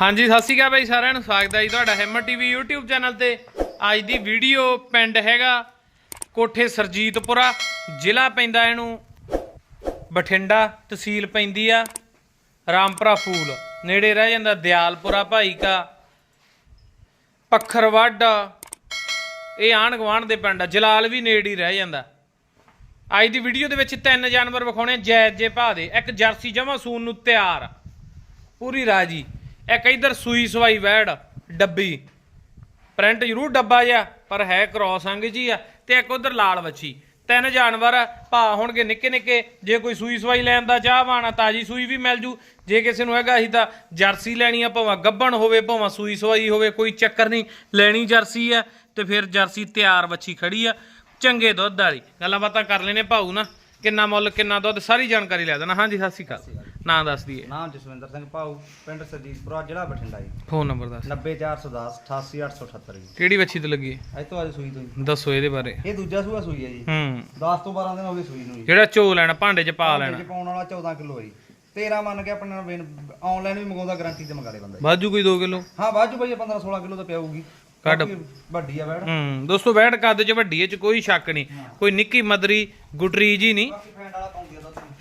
ਹਾਂਜੀ, ਸਤਿ ਸ਼੍ਰੀ ਅਕਾਲ ਬਾਈ ਸਾਰਿਆਂ ਨੂੰ। ਸਵਾਗਤ ਹੈ ਜੀ ਤੁਹਾਡਾ ਹਿੰਮਤ ਟੀਵੀ YouTube ਚੈਨਲ ਤੇ। ਅੱਜ ਦੀ ਵੀਡੀਓ ਪਿੰਡ ਹੈਗਾ ਕੋਠੇ ਸਰਜੀਤਪੁਰਾ, ਜ਼ਿਲ੍ਹਾ ਪੈਂਦਾ ਇਹਨੂੰ ਬਠਿੰਡਾ, ਤਹਿਸੀਲ ਪੈਂਦੀ ਆ ਰਾਮਪੁਰਾ ਫੂਲ। ਨੇੜੇ ਰਹਿ ਜਾਂਦਾ ਦਿਆਲਪੁਰਾ ਭਾਈ ਕਾ ਪੱਖਰਵੱਡ। ਇਹ ਆਣ ਗਵਾਂਢ ਦੇ ਪਿੰਡ ਆ, ਜਲਾਲ ਵੀ ਨੇੜੇ ਹੀ ਰਹਿ ਜਾਂਦਾ। ਅੱਜ ਦੀ ਵੀਡੀਓ ਦੇ ਵਿੱਚ ਤਿੰਨ ਜਾਨਵਰ ਵਿਖਾਉਣੇ ਆ ਜਾਇਜ਼ ਜੇ ਭਾਅ ਦੇ। ਇੱਕ ਜਰਸੀ ਜਮਾ ਸੂਨ ਨੂੰ ਤਿਆਰ। ਪੂਰੀ ਰਾਜੀ। ਇੱਕ ਇਧਰ ਸੂਈ ਸਵਾਈ ਵੈੜ ਡੱਬੀ। ਪ੍ਰਿੰਟ ਜ਼ਰੂਰ ਡੱਬਾ ਜਿਹਾ ਪਰ ਹੈ ਕ੍ਰੋਸ ਅੰਗ ਜੀ ਆ ਤੇ ਇੱਕ ਉਧਰ ਲਾਲ ਵੱਛੀ। ਤਿੰਨ ਜਾਨਵਰ ਆ, ਭਾ ਹੋਣਗੇ ਨਿੱਕੇ ਨਿੱਕੇ ਜੇ ਕੋਈ ਸੂਈ ਸਵਾਈ ਲੈਣ ਦਾ ਚਾਹਵਾਨ ਆ ਤਾਜੀ ਸੂਈ ਵੀ ਮਿਲ ਜੂ। ਜੇ ਕਿਸੇ ਨੂੰ ਹੈਗਾ ਅਸੀਂ ਤਾਂ ਜਰਸੀ ਲੈਣੀ ਆ ਭਾਵੇਂ ਗੱਬਣ ਹੋਵੇ ਭਾਵੇਂ ਸੂਈ ਸਵਾਈ ਹੋਵੇ ਕੋਈ ਚੱਕਰ ਨਹੀਂ ਲੈਣੀ ਜਰਸੀ ਆ ਤੇ ਫਿਰ ਜਰਸੀ ਤਿਆਰ ਵੱਛੀ ਖੜੀ ਆ ਚੰਗੇ ਦੁੱਧ ਵਾਲੀ। ਗੱਲਾਂ ਬਾਤਾਂ ਕਰ ਲੈਨੇ ਭਾਊ ਨਾ ਕਿੰਨਾ ਮੁੱਲ ਕਿੰਨਾ ਦੁੱਧ ਸਾਰੀ ਜਾਣਕਾਰੀ ਲੈ ਦੇਣਾ। ਹਾਂਜੀ ਸਤਿ ਸ਼੍ਰੀ ਅਕਾਲ। ਨਾਂ ਦੱਸ ਦਈਏ। ਨਾਮ ਜਸਵਿੰਦਰ ਸਿੰਘ ਭਾਊ ਪਿੰਡ ਸਰਜੀਤਪੁਰਾ ਜ਼ਿਲ੍ਹਾ ਬਠਿੰਡਾ ਜੀ। ਫੋਨ ਨੰਬਰ ਦੱਸ। 90410 88878 ਜੀ। ਕਿਹੜੀ ਵੱਛੀ ਤੇ ਲੱਗੀ ਹੈ? ਅੱਜ ਤੋਂ ਅੱਜ ਸੂਈ ਤੋਂ ਜੀ। ਦੱਸੋ ਇਹਦੇ ਬਾਰੇ। ਇਹ ਦੂਜਾ ਸੂਆ ਸੂਈ ਹੈ ਜੀ। ਹੂੰ। 10 ਤੋਂ 12 ਦਿਨ ਹੋ ਗਏ ਸੂਈ ਨੂੰ ਜੀ। ਜਿਹੜਾ ਚੋ ਲੈਣਾ ਭਾਂਡੇ 'ਚ ਪਾ ਲੈਣਾ। ਪਾਉਣ ਵਾਲਾ 14 ਕਿਲੋ ਹੈ ਜੀ। 13 ਮੰਨ ਕੇ ਆਪਣੇ ਨਾਲ ਆਨਲਾਈਨ ਵੀ ਮੰਗਾਉਂਦਾ ਗਾਰੰਟੀ ਤੇ ਮੰਗਾ ਲੇ ਬੰਦਾ। ਬਾਜੂ ਕੋਈ 2 ਕਿਲੋ? ਹਾਂ ਚ ਬਈ 15 16 ਕਿਲੋ ਤਾਂ ਪਿਆਊਗੀ। ਕੱਢ। ਵੱਡੀ ਆ ਬੈੜ ਹੂੰ ਦੋਸਤੋ ਬੈਠ ਕੱਦ 'ਚ ਵੱਡੀ 'ਚ ਕੋਈ ਸ਼ੱਕ ਨਹੀਂ। ਕੋਈ ਨਿੱਕੀ ਮਦਰੀ ਗੁਟਰੀ ਜੀ ਨਹੀਂ ਬਾਕੀ ਫੈਂਡ ਵਾਲਾ ਪਾਉਂਦੀ ਆ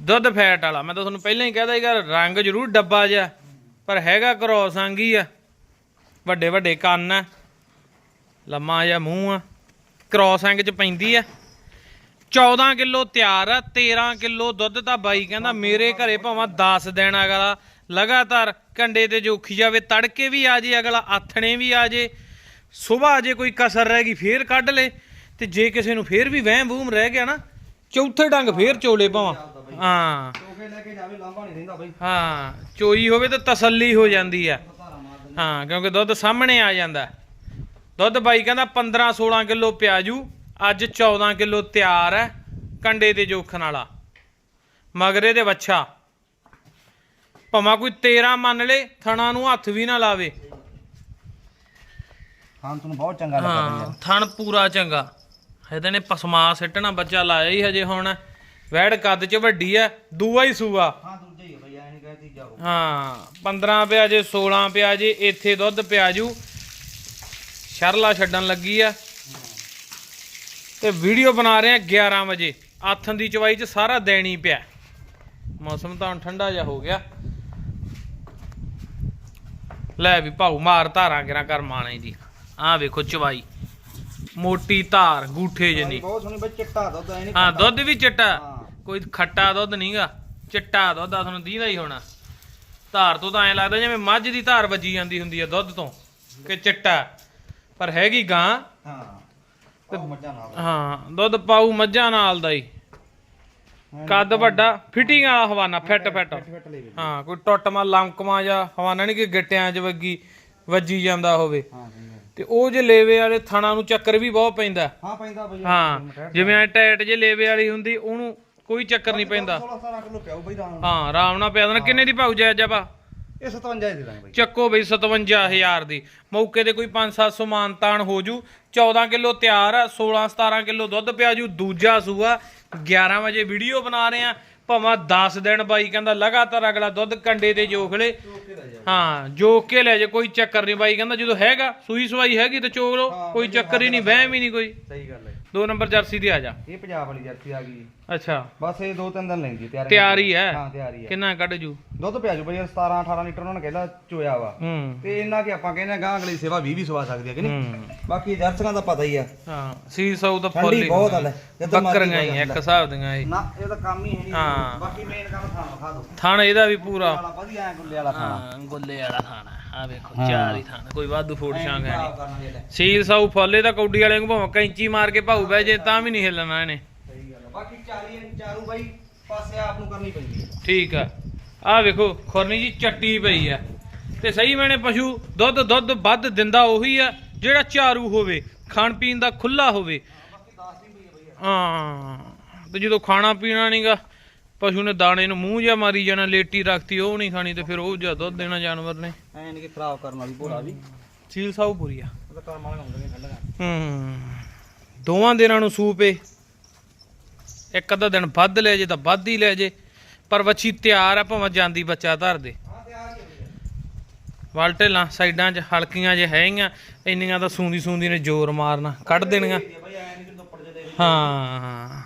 ਦੁੱਧ ਫੈਟ ਵਾਲਾ। ਮੈਂ ਤਾਂ ਤੁਹਾਨੂੰ ਪਹਿਲਾਂ ਹੀ ਕਹਿਦਾ ਸੀਗਾ, ਰੰਗ ਜ਼ਰੂਰ ਡੱਬਾ ਜਿਹਾ, ਪਰ ਹੈਗਾ ਕਰੋਸ ਆਂਗੀ ਆ। ਵੱਡੇ ਵੱਡੇ ਕੰਨ ਆ, ਲੰਮਾ ਜਿਹਾ ਮੂੰਹ ਆ, ਕ੍ਰੋਸ ਅੰਗ 'ਚ ਪੈਂਦੀ ਆ। 14 ਕਿਲੋ ਤਿਆਰ ਆ 13 ਕਿਲੋ ਦੁੱਧ ਤਾਂ ਬਾਈ ਕਹਿੰਦਾ ਮੇਰੇ ਘਰੇ ਭਾਵੇਂ 10 ਦਿਨ ਅਗਲਾ ਲਗਾਤਾਰ ਕੰਡੇ ਤੇ ਜੋਖੀ ਜਾਵੇ, ਤੜਕੇ ਵੀ ਆ ਜੇ, ਅਗਲਾ ਆਥਣੇ ਵੀ ਆ ਜੇ ਸਵੇਰ ਜੇ ਕੋਈ ਕਸਰ ਰਹਿ ਗਈ ਫੇਰ ਕੱਢ ਲੇ, ਤੇ ਜੇ ਕਿਸੇ ਨੂੰ ਫੇਰ ਵੀ ਵਹਿਮ ਵੂਮ ਰਹਿ ਗਿਆ ਨਾ, ਚੌਥੇ ਡੰਗ ਫੇਰ ਚੋਲੇ ਭਾਵਾਂ ਹਾਂ। ਟੋਕੇ ਲੈ ਕੇ ਜਾਵੇ ਲਾਂਭਾ ਨਹੀਂ ਰਹਿੰਦਾ ਬਈ। ਹਾਂ ਚੋਈ ਹੋਵੇ ਤਾਂ ਤਸੱਲੀ ਹੋ ਜਾਂਦੀ ਆ। ਹਾਂ ਕਿਉਂਕਿ ਦੁੱਧ ਸਾਹਮਣੇ ਆ ਜਾਂਦਾ। ਦੁੱਧ ਬਾਈ ਕਹਿੰਦਾ 15 16 ਕਿਲੋ ਪਿਆਜੂ ਅੱਜ 14 ਕਿਲੋ ਤਿਆਰ ਹੈ ਕੰਡੇ ਤੇ ਜੋਖਣ ਵਾਲਾ। ਮਗਰੇ ਦੇ ਵੱਛਾ। ਭਾਵੇਂ ਕੋਈ 13 ਮੰਨ ਲੇ ਥਣਾ ਨੂੰ ਹੱਥ ਵੀ ਨਾ ਲਾਵੇ। ਹਾਂ ਤੁਹਾਨੂੰ ਬਹੁਤ ਚੰਗਾ ਲੱਗਾ ਹਾਂ ਥਣ ਪੂਰਾ ਚੰਗਾ। ਇਹਦੇ ਨੇ ਪਸਮਾ ਸਿੱਟਣਾ ਬੱਚਾ ਲਾਇਆ ਹੀ ਹਜੇ ਹੁਣ। ਵੈੜ ਕੱਦ ਚ ਵੱਡੀ ਐ ਦੂਆ ਹੀ ਸੂਆ। ਹਾਂ ਦੂਜਾ ਹੀ ਆ ਬਈ ਐ ਨਹੀਂ ਕਹਤੀ ਜਾਓ ਹਾਂ 15 ਪਿਆ ਜੇ 16 ਪਿਆ ਜੇ ਇੱਥੇ ਦੁੱਧ ਪਿਆ ਜੂ। ਸ਼ਰਲਾ ਛੱਡਣ ਲੱਗੀ ਆ। ਤੇ ਵੀਡੀਓ ਬਣਾ ਰਹੇ ਆ 11 ਵਜੇ। ਆਥਣ ਦੀ ਚਵਾਈ ਚ ਸਾਰਾ ਦੇਣੀ ਪਿਆ। ਮੌਸਮ ਤਾਂ ਠੰਡਾ ਜਿਹਾ ਹੋ ਗਿਆ। ਲੈ ਵੀ ਭਾਊ ਮਾਰ ਧਾਰਾਂ ਕਿਰਾਂ ਕਰ ਮਾਣੇ ਦੀ। ਆਹ ਵੇਖੋ ਚਵਾਈ। ਮੋਟੀ ਧਾਰ ਗੂਠੇ ਜਨੀ ਬਹੁਤ ਸੋਹਣੀ ਬਈ ਚਿੱਟਾ ਦੁੱਧ ਐ ਨਹੀਂ ਹਾਂ ਦੁੱਧ ਵੀ ਚਿੱਟਾ। ਹਾਂ। ਕੋਈ ਖੱਟਾ ਦੁੱਧ ਨਹੀਂਗਾ ਚਿੱਟਾ ਦੁੱਧ ਆ ਤੁਹਾਨੂੰ ਦੀਦਾ ਹੀ ਹੋਣਾ। ਧਾਰ ਤੋਂ ਤਾਂ ਐ ਲੱਗਦਾ ਜਿਵੇਂ ਮੱਝ ਦੀ ਧਾਰ ਵੱਜੀ ਜਾਂਦੀ ਹੁੰਦੀ ਆ ਦੁੱਧ ਤੋਂ ਕਿ ਚਿੱਟਾ। ਪਰ ਹੈਗੀ ਗਾਂ। ਹਾਂ ਉਹ ਮੱਝਾਂ ਨਾਲ। ਹਾਂ ਦੁੱਧ ਪਾਊ ਮੱਝਾਂ ਨਾਲ ਦਾ ਹੀ। ਕੱਦ ਵੱਡਾ ਫਿਟਿੰਗ ਵਾਲਾ ਹਵਾਨਾ ਫਿੱਟ ਫਿੱਟ ਹਾਂ ਕੋਈ ਟੁੱਟਮਾ ਲੰਕਮਾ ਜਾਂ ਹਵਾਨਾ ਨਹੀਂ ਕਿ ਗਿੱਟਿਆਂ 'ਚ ਵੱਗੀ ਵੱਜੀ ਜਾਂਦਾ ਹੋਵੇ। ਤੇ ਉਹ ਜੇ ਲੇਵੇ ਵਾਲੇ ਥਣਾ ਨੂੰ ਚੱਕਰ ਵੀ ਬਹੁਤ ਪੈਂਦਾ। ਹਾਂ ਪੈਂਦਾ ਬਈ। ਹਾਂ ਜਿਵੇਂ ਐ ਟਾਇਟ ਜੇ ਲੇਵੇ ਵਾਲੀ ਹੁੰਦੀ ਉਹਨੂੰ ਕੋਈ ਚੱਕਰ ਨਹੀਂ ਪੈਂਦਾ। 16 17 ਕਿਲੋ ਪਿਆਉ ਬਈ ਰਾਮ ਹਾਂ ਆਰਾਮ ਨਾਲ ਪਿਆ ਦੇਣਾ। ਕਿੰਨੇ ਦੀ ਭਾਊ ਜਾਇਜ਼ ਜਬਾ ਇਹ 57 ਦੇ ਦਾਂਗੇ ਬਈ। ਚੱਕੋ ਬਈ 57000 ਦੀ। ਮੌਕੇ ਤੇ ਕੋਈ 5-700 ਮਾਨਤਾਨ ਹੋ ਜੂ। 14 ਕਿਲੋ ਤਿਆਰ ਆ 16-17 ਕਿਲੋ ਦੁੱਧ ਪਿਆ ਜੂ। ਦੂਜਾ ਸੂਆ 11 ਵਜੇ ਵੀਡੀਓ ਬਣਾ ਰਹੇ ਆ। ਭਾਵੇਂ 10 ਦਿਨ ਬਾਈ ਕਹਿੰਦਾ ਲਗਾਤਾਰ ਅਗਲਾ ਦੁੱਧ ਕੰਡੇ ਤੇ ਜੋਖ ਲੇ। ਓਕੇ ਦਾ ਜਾ ਹਾਂ ਜੋਖ ਕੇ ਲੈ ਜੇ ਕੋਈ ਚੱਕਰ ਨਹੀਂ। ਬਾਈ ਕਹਿੰਦਾ ਜਦੋਂ ਹੈਗਾ ਸੂਈ ਸਵਾਈ ਹੈਗੀ ਤੇ ਚੋਕ ਲੋ ਕੋਈ ਚੱਕਰ ਹੀ ਨਹੀਂ ਵਹਿਮ ਹੀ ਨਹੀਂ ਕੋਈ। ਸਹੀ ਗੱਲ ਹੈ। ਦੋ ਨੰਬਰ ਜਰਸੀ ਦੀ ਆ ਜਾ। ਇਹ ਪੰਜਾਬ ਵਾਲੀ ਜਰਸੀ ਆ ਗਈ ਅੱਛਾ। ਬਸ ਇਹ ਦੋ ਤਿੰਨ ਦਿਨ ਲੈਂਦੀ ਤਿਆਰ ਤਿਆਰੀ ਹੈ? ਹਾਂ ਤਿਆਰੀ ਹੈ। ਕਿੰਨਾ ਕੱਢ ਜੂ? ਦੁੱਧ ਪਿਆ ਜੂ ਬਈ 17 18 ਲੀਟਰ ਉਹਨਾਂ ਨੇ ਕਹਿੰਦਾ ਚੋਇਆ ਵਾ। ਹੂੰ। ਤੇ ਇਹਨਾਂ ਕਿ ਆਪਾਂ ਕਹਿੰਦੇ ਗਾਂ ਅਗਲੀ ਸੇਵਾ 20 ਵੀ ਸਵਾ ਸਕਦੀ ਹੈ ਕਿ ਨਹੀਂ? ਹੂੰ। ਬਾਕੀ ਜਰਸੀਆਂ ਦਾ ਪਤਾ ਹੀ ਆ ਹਾਂ ਸੀ ਸੌ ਤਾਂ ਫੁੱਲ ਹੀ ਬਹੁਤ ਆ ਹੁੰਦੀ। ਲੈ ਜਦੋਂ ਮਰਜ਼ੀ ਬੱਕਰੀਆਂ ਹੀ ਇੱਕ ਹਿਸਾਬ ਦੀਆਂ ਇਹ। ਨਾ ਇਹ ਤਾਂ ਕੰਮ ਹੀ ਹੈ ਨਹੀਂ। ਹਾਂ। ਬਾਕੀ ਮੇਨ ਕੰਮ ਥਾਂ ਵਿਖਾ ਦੋ ਥਣ ਇਹਦਾ ਵੀ ਪੂਰਾ। ਵਧੀਆ ਗੁੱਲੇ ਵਾਲਾ ਥਾਂ ਹਾਂ ਗੁੱਲੇ ਵਾਲਾ ਥਾਣਾ ਆ ਵੇਖੋ ਹਾਂ। ਚਾਰ ਹੀ ਥਾਣਾ ਕੋਈ ਵਾਧੂ ਫੋੜ ਛਾਂਗ ਹੈ ਨਹੀਂ। ਕਰਨਾ ਜਿਹੜਾ ਸੀਲ ਸਾਊ ਫੁੱਲੇ ਤਾਂ ਕੌਡੀ ਵਾਲੇ ਨੂੰ ਭਾਵੇਂ ਕੈਂਚੀ ਮਾਰ ਕੇ ਭਾਊ ਬਹਿ ਜੇ ਤਾਂ ਵੀ ਨਹੀਂ ਹਿੱਲਣਾ ਇਹਨੇ। ਸਹੀ ਗੱਲ ਆ। ਬਾਕੀ 40 ਇੰਚ ਚਾਰੂ ਬਾਈ ਪਾਸੇ ਆਪ ਨੂੰ ਕਰਨੀ ਪੈਂਦੀ ਹੈ ਠੀਕ ਆ। ਆ ਵੇਖੋ ਖੁਰਨੀ ਜੀ ਚੱਟੀ ਪਈ ਆ। ਤੇ ਸਹੀ ਮੈਨੇ ਪਸ਼ੂ ਦੁੱਧ ਦੁੱਧ ਵੱਧ ਦਿੰਦਾ ਉਹੀ ਆ ਜਿਹੜਾ ਚਾਰੂ ਹੋਵੇ ਖਾਣ ਪੀਣ ਦਾ ਖੁੱਲਾ ਹੋਵੇ। ਬਾਕੀ 10 ਦੀ ਪਈ ਹੈ ਬਈ। ਹਾਂ ਤੇ ਜਦੋਂ ਖਾਣਾ ਪੀਣਾ ਨਹੀਂਗਾ ਪਸ਼ੂ ਨੇ ਦਾਣੇ ਨੂੰ ਮੂੰਹ ਜਿਹਾ ਮਾਰੀ ਜਾਣਾ ਲੇਟੀ ਰੱਖਤੀ ਉਹ ਨਹੀਂ ਖਾਣੀ ਤੇ ਫਿਰ ਉਹ ਜਿਹਾ ਦੁੱਧ ਦੇਣਾ ਜਾਨਵਰ ਨੇ। ਐ ਨਹੀਂ ਕਿ ਖਰਾਬ ਕਰਨ ਵਾਲੀ ਭੋਲਾ ਵੀ। ਸੀਲ ਸਾਊ ਪੂਰੀ ਆ। ਉਹ ਤਾਂ ਕੰਮ ਵਾਲੇ ਹੁੰਦੇ ਨੇ ਠੰਡਾ ਹੂੰ ਦੋਵਾਂ ਦਿਨਾਂ ਨੂੰ ਸੂਪ ਏ। ਇੱਕ ਅੱਧਾ ਦਿਨ ਵੱਧ ਲੈ ਜੇ ਤਾਂ ਵੱਧ ਹੀ ਲੈ ਜੇ। ਪਰ ਵੱਛੀ ਤਿਆਰ ਆ ਭਾਵੇਂ ਜਾਂਦੀ ਬੱਚਾ ਧਰ ਦੇ। ਹਾਂ ਤਿਆਰ ਹੀ ਹੈ ਬਈ ਵਲ ਢੇਲਾਂ ਸਾਈਡਾਂ 'ਚ ਹਲਕੀਆਂ ਜੇ ਹੈਗੀਆਂ ਇੰਨੀਆਂ ਤਾਂ ਸੂੰਦੀ ਸੂੰਦੀ ਨੇ ਜ਼ੋਰ ਮਾਰਨਾ ਕੱਢ ਦੇਣੀਆਂ। ਨਹੀਂ ਜੇ ਹਾਂ।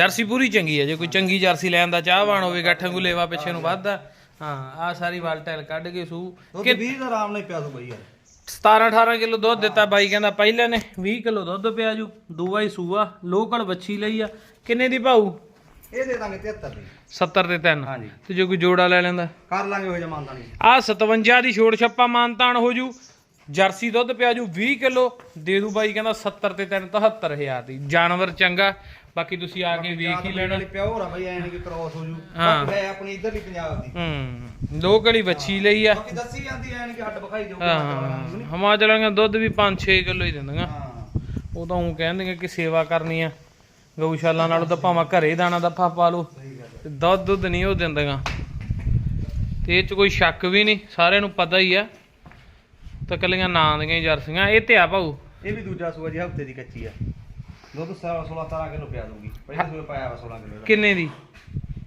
ਜਰਸੀ ਪੂਰੀ ਚੰਗੀ ਹੈ ਜੇ ਕੋਈ ਚੰਗੀ ਜਰਸੀ ਲੈਣ ਦਾ ਚਾਹਵਾਨ ਹੋਵੇ ਗੱਠਾਂ ਗੁ ਲੇਵਾ ਪਿੱਛੇ ਨੂੰ ਵੱਧਦਾ। ਹਾਂ ਆ ਸਾਰੀ ਵਲ ਟੈਲ ਕੱਢ ਕੇ ਸੂ। ਦੁੱਧ 20 ਦਾ ਆਰਾਮ ਨਾਲ ਹੀ ਪਿਆ ਦੋ ਬਈ ਯਾਰ। 17 18 ਕਿਲੋ ਦੁੱਧ ਦਿੱਤਾ ਬਾਈ ਕਹਿੰਦਾ ਪਹਿਲੇ ਨੇ 20 ਕਿਲੋ ਦੁੱਧ ਪਿਆ ਜੂ ਦੂਆ ਹੀ ਸੂਆ ਲੋਕਲ ਵੱਛੀ ਲਈ ਆ। ਕਿੰਨੇ ਦੀ ਭਾਊ? ਇਹ ਦੇ ਦਾਂਗੇ 73 ਦੀ। 70 ਤੇ 3 ਹਾਂਜੀ। ਤੇ ਜੇ ਕੋਈ ਜੋੜਾ ਲੈ ਲੈਂਦਾ? ਕਰ ਲਾਂਗੇ ਉਹ ਜਮਾਨਤਾ ਨਹੀਂ ਆ 57 ਦੀ ਛੋੜ ਛੱਪਾ ਮਾਨਤਾਨ ਹੋ ਜੂ। ਜਰਸੀ ਦੁੱਧ ਪਿਆ ਜੂ 20 ਕਿਲੋ। ਦੇ ਦੂ ਬਾਈ ਕਹਿੰਦਾ 70 ਤੇ 3 73000 ਦੀ। ਜਾਨਵਰ ਚੰਗਾ। ਬਾਕੀ ਤੁਸੀਂ ਆ ਕੇ ਵੇਖ ਹੀ ਲੈਣਾ। ਪਿਓਰ ਆ ਬਈ ਐ ਨਹੀਂ ਕਿ ਕ੍ਰੋਸ ਹੋ ਜੂ। ਹਾਂ। ਬਾਕੀ ਹੈ ਆਪਣੀ ਇਧਰਲੀ ਪੰਜਾਬ ਦੀ। ਹੂੰ ਲੋਕਲੀ ਵੱਛੀ ਲਈ ਆ। ਬਾਕੀ ਦੱਸੀ ਜਾਂਦੀ ਐ ਨਹੀਂ ਕਿ ਹੱਡ ਵਿਖਾਈ ਜਾਊਗਾ ਹਾਂ ਹਿਮਾਚਲਾਂ ਦਾ ਦੁੱਧ ਵੀ 5-6 ਕਿਲੋ ਹੀ ਦਿੰਦੀਆਂ। ਹਾਂ। ਉਹ ਤਾਂ ਉਹ ਕਹਿੰਦੀਆਂ ਕਿ ਸੇਵਾ ਕਰਨੀ ਆ। ਗਊਸ਼ਾਲਾ ਨਾਲੋਂ ਤਾਂ ਭਾਵੇਂ ਘਰੇ ਦਾਣਾ ਦੱਫਾ ਪਾ ਲਓ। ਸਹੀ ਗੱਲ ਤੇ ਦੁੱਧ ਦੁੱਧ ਨਹੀਂ ਉਹ ਦਿੰਦੀਆਂ। ਤੇ ਇਹ ਚ ਕੋਈ ਸ਼ੱਕ ਵੀ ਨਹੀਂ ਸਾਰਿਆਂ ਨੂੰ ਪਤਾ ਹੀ ਆ। ਤਾਂ ਕੱਲੀਆਂ ਨਾਂ ਦੀਆਂ ਹੀ ਜਰਸੀਆਂ। ਇਹ ਤੇ ਆ ਭਾਊ। ਇਹ ਵੀ ਦੂਜਾ ਸੂਆ ਜੀ ਹਫ਼ਤੇ ਦੀ ਕੱਚੀ ਆ। ਦੁੱਧ 16 17 ਕਿਲੋ ਪਿਆ ਦੂਗੀ ਪਹਿਲੇ ਸੂਏ ਪਾਇਆ ਵਾ 16 ਕਿਲੋ ਕਿੰਨੇ ਦੀ?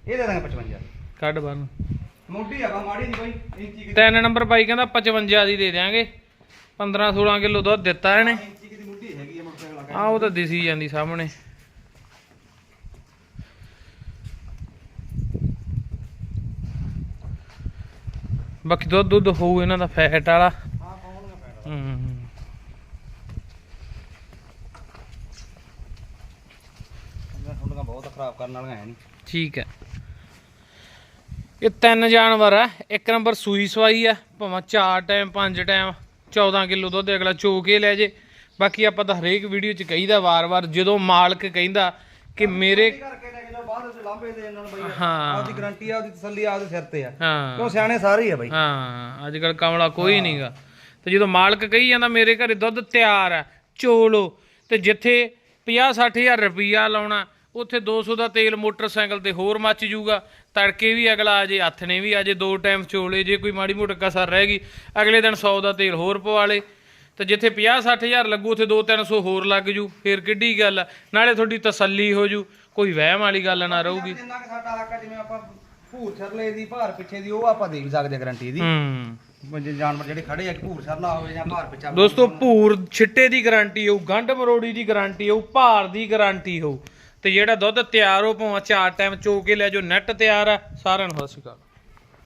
ਇਹ ਦੇ ਦਾਂਗੇ 55 ਕੱਢ ਬਾਹਰ ਮੋਟੀ ਆ ਬਾ ਮਾੜੀ ਨਹੀਂ ਬਈ ਇੰਚੀ ਕਿ ਤਿੰਨ ਨੰਬਰ ਬਾਈ ਕਹਿੰਦਾ 55 ਦੀ ਦੇ ਦਿਆਂਗੇ। 15 16 ਕਿਲੋ ਦੁੱਧ ਦਿੱਤਾ ਇਹਨੇ। ਇੰਚੀ ਮੁੱਢੀ ਹੈਗੀ ਆ ਮੋਟਰਸਾਈਕਲ ਆ ਆ ਉਹ ਤਾਂ ਦਿਸੀ ਜਾਂਦੀ ਸਾਹਮਣੇ। ਬਾਕੀ ਦੁੱਧ ਦੁੱਧ ਹੋਊ ਇਹਨਾਂ ਦਾ ਫੈਟ ਵਾਲਾ। ਹਾਂ ਪਾਉਣਗੇ ਪੈਣਾ ਹੂੰ ਹੁੰਡੀਆਂ ਬਹੁਤ ਖਰਾਬ ਕਰਨ ਵਾਲੀਆਂ ਹੈ ਨਹੀਂ। ਠੀਕ ਹੈ। ਇਹ ਤਿੰਨ ਜਾਨਵਰ ਆ। ਇੱਕ ਨੰਬਰ ਸੂਈ ਸਵਾਈ ਆ। ਭਾਵੇਂ ਚਾਰ ਟਾਈਮ ਪੰਜ ਟਾਈਮ 14 ਕਿਲੋ ਦੁੱਧ ਅਗਲਾ ਚੋ ਕੇ ਲੈ ਜੇ। ਬਾਕੀ ਆਪਾਂ ਤਾਂ ਹਰੇਕ ਵੀਡੀਓ 'ਚ ਕਹੀਦਾ ਵਾਰ-ਵਾਰ ਜਦੋਂ ਮਾਲਕ ਕਹਿੰਦਾ ਕਿ ਮੇਰੇ ਕਰਕੇ ਲੈ ਕੇ ਜਾਓ ਬਾਅਦ ਵਿੱਚ ਲਾਂਭੇ ਦੇ ਇਹਨਾਂ ਨੂੰ ਬਈ ਹਾਂ। ਗਾਰੰਟੀ ਆ ਉਹਦੀ ਤਸੱਲੀ ਆ ਉਹਦੇ ਸਿਰ ਤੇ ਆ। ਹਾਂ। ਕਿਉਂ ਸਿਆਣੇ ਸਾਰੇ ਹੀ ਆ ਬਈ। ਹਾਂ ਅੱਜ ਕੱਲ ਕਮਲਾ ਕੋਈ ਨਹੀਂਗਾ ਤੇ ਜਦੋਂ ਮਾਲਕ ਕਹੀ ਜਾਂਦਾ ਮੇਰੇ ਘਰੇ ਦੁੱਧ ਤਿਆਰ ਹੈ ਚੋਲੋ ਤੇ ਜਿੱਥੇ 50 60000 ਰੁਪਈਆ ਲਾਉਣਾ ਉੱਥੇ 200 ਦਾ ਤੇਲ ਮੋਟਰਸਾਈਕਲ ਤੇ ਹੋਰ ਮੱਚ ਜੂਗਾ। ਤੜਕੇ ਵੀ ਅਗਲਾ ਅਜੇ ਹੱਥ ਨੇ ਵੀ ਅਜੇ ਦੋ ਟਾਈਮ ਚੋਲੇ ਜੇ ਕੋਈ ਮਾੜੀ ਮੋਟੀ ਕਸਰ ਰਹਿ ਗਈ ਅਗਲੇ ਦਿਨ 100 ਦਾ ਤੇਲ ਹੋਰ ਪਵਾ ਲੇ। ਤੇ ਜਿੱਥੇ 50 60000 ਲੱਗੂ ਉੱਥੇ 2-300 ਹੋਰ ਲੱਗ ਜੂ। ਫੇਰ ਕਿੱਡੀ ਗੱਲ ਆ? ਨਾਲੇ ਤੁਹਾਡੀ ਤਸੱਲੀ ਹੋ ਜੂ। ਕੋਈ ਵਹਿਮ ਵਾਲੀ ਗੱਲ ਨਾ ਰਹੂਗੀ। ਜਿੰਨਾ ਕਿ ਸਾਡਾ ਹੱਕ ਆ, ਜਿਵੇਂ ਆਪਾਂ ਭੂਰ ਛਰਲੇ ਦੀ ਭਾਰ ਪਿੱਛੇ ਦੀ ਉਹ ਆਪਾਂ ਦੇ ਵੀ ਸਕਦੇ ਗਾਰੰਟੀ ਦੀ। ਹੂੰ। ਜੇ ਜਾਨਵਰ ਜਿਹੜੇ ਖੜੇ ਆ ਕਿ ਭੂਰ ਛਰਲਾ ਹੋਵੇ ਜਾਂ ਭਾਰ ਪਿੱਛਾ ਦੋਸਤੋ ਭੂਰ ਛਿੱਟੇ ਦੀ ਗਾਰੰਟੀ ਹੋਊ ਗੰਢ ਮਰੋੜੀ ਦੀ ਗਾਰੰਟੀ ਹੋਊ ਭਾਰ ਦੀ ਗਾਰੰਟੀ ਹੋਊ। ਤੇ ਜਿਹੜਾ ਦੁੱਧ ਤਿਆਰ ਹੋ, ਭਾਵੇਂ ਚਾਰ ਟਾਈਮ ਚੋ ਕੇ ਲੈ ਜਾਓ ਨੈਟ ਤਿਆਰ ਆ। ਸਾਰਿਆਂ ਨੂੰ ਸਤਿ ਸ਼੍ਰੀ ਅਕਾਲ।